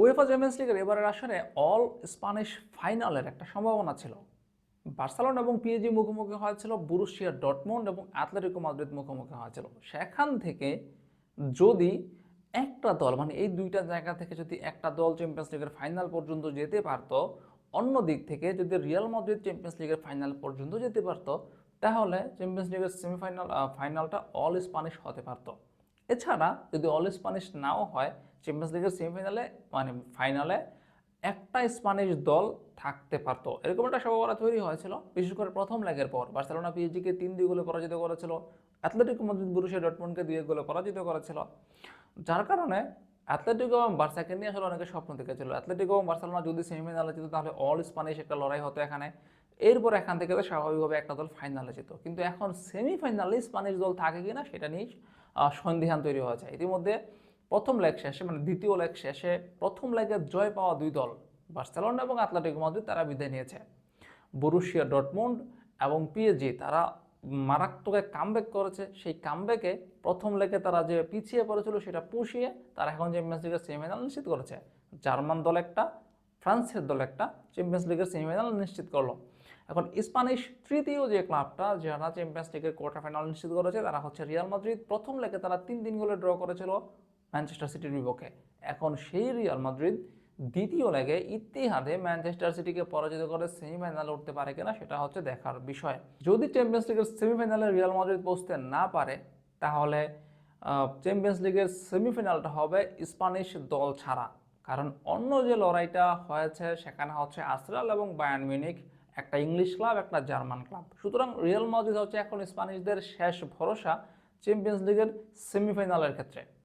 UEFA champions লিগের এবারের আসরে অল স্প্যানিশ ফাইনালের একটা সম্ভাবনা ছিল। বার্সেলোনা এবং পিএজি মুখোমুখি হয়েছিল বুরুশিয়া ডটমন্ড এবং অ্যাথলেটিকো মাদ্রিদ মুখোমুখি হয়েছিল। সেখান থেকে যদি একটা দল মানে এই দুইটা জায়গা থেকে যদি একটা দল চ্যাম্পিয়ন্স লিগের ফাইনাল পর্যন্ত যেতে পারতো, অন্য দিক থেকে যদি রিয়াল মাদ্রিদ চ্যাম্পিয়ন্স লিগের ফাইনাল পর্যন্ত যেতে পারতো, তাহলে চ্যাম্পিয়ন্স লিগের সেমিফাইনাল ফাইনালটা অল স্প্যানিশ হতে পারতো। এছাড়া যদি অল স্প্যানিশ নাও হয় চ্যাম্পিয়ন্স লিগের সেমিফাইনালে মানে ফাইনালে একটা স্প্যানিশ দল থাকতে পারতো। এরকম একটা সম্ভাবনা তৈরি হয়েছিল। বিশেষ করে প্রথম লেগের পর বার্সেলোনা পিএইচজিকে তিন দুই গোলে পরাজিত করেছিল অ্যাথলেটিক মাদ্রিদ বুরুশিয়া ডটমন্ডকে দুই এক গোলে পরাজিত করেছিল। যার কারণে অ্যাথলেটিক এবং বার্সাকে নিয়ে আসলে অনেকে স্বপ্ন দেখেছিল। অ্যাথলেটিক এবং বার্সেলোনা যদি সেমিফাইনালে যেত তাহলে অল স্প্যানিশ একটা লড়াই হতো এখানে। এরপর এখান থেকে তো স্বাভাবিকভাবে একটা দল ফাইনালে যেত কিন্তু এখন সেমিফাইনালে স্প্যানিশ দল থাকে কিনা, সেটা নিয়ে সন্দিহান তৈরি হয়েছে ইতিমধ্যে প্রথম লেগ শেষে মানে দ্বিতীয় লেগ শেষে প্রথম লেগে জয় পাওয়া দুই দল, বার্সেলোনা এবং অ্যাথলেটিকো মাদ্রিদ, তারা বিদায় নিয়েছে। বরুশিয়া ডটমুন্ড এবং পিএজি তারা মারাত্মক এক কামব্যাক করেছে। সেই কামব্যাকে প্রথম লেগে তারা যে পিছিয়ে পড়েছিল, সেটা পুষিয়ে তারা এখন চ্যাম্পিয়ন্স লিগের সেমিফাইনাল নিশ্চিত করেছে। জার্মান দল একটা, ফ্রান্সের দল একটা চ্যাম্পিয়ন্স লিগের সেমিফাইনাল নিশ্চিত করল। এখন স্প্যানিশ তৃতীয় যে ক্লাবটা, যারা চ্যাম্পিয়ন্স লিগের কোয়ার্টার ফাইনাল নিশ্চিত করেছে, তারা হচ্ছে রিয়াল মাদ্রিদ প্রথম লেগে তারা তিন তিন গোলে ড্র করেছিল ম্যানচেস্টার সিটির বিপক্ষে। এখন সেই রিয়াল মাদ্রিদ দ্বিতীয় লেগে ইতিহাদে ম্যানচেস্টার সিটিকে পরাজিত করে সেমিফাইনালে উঠতে পারে কিনা, সেটা হচ্ছে দেখার বিষয়। যদি চ্যাম্পিয়ন্স লিগের সেমিফাইনালে রিয়াল মাদ্রিদ পৌঁছতে না পারে, তাহলে চ্যাম্পিয়ন্স লিগের সেমিফাইনালটা হবে স্প্যানিশ দল ছাড়া। কারণ অন্য যে লড়াইটা হয়েছে, সেখানে হচ্ছে আর্সেনাল এবং বায়ান মিউনিক একটা ইংলিশ ক্লাব, একটা জার্মান ক্লাব। সুতরাং রিয়েল মাদ্রিদ হচ্ছে এখন স্পানিশদের শেষ ভরসা চ্যাম্পিয়ন্স লিগের সেমিফাইনালের ক্ষেত্রে।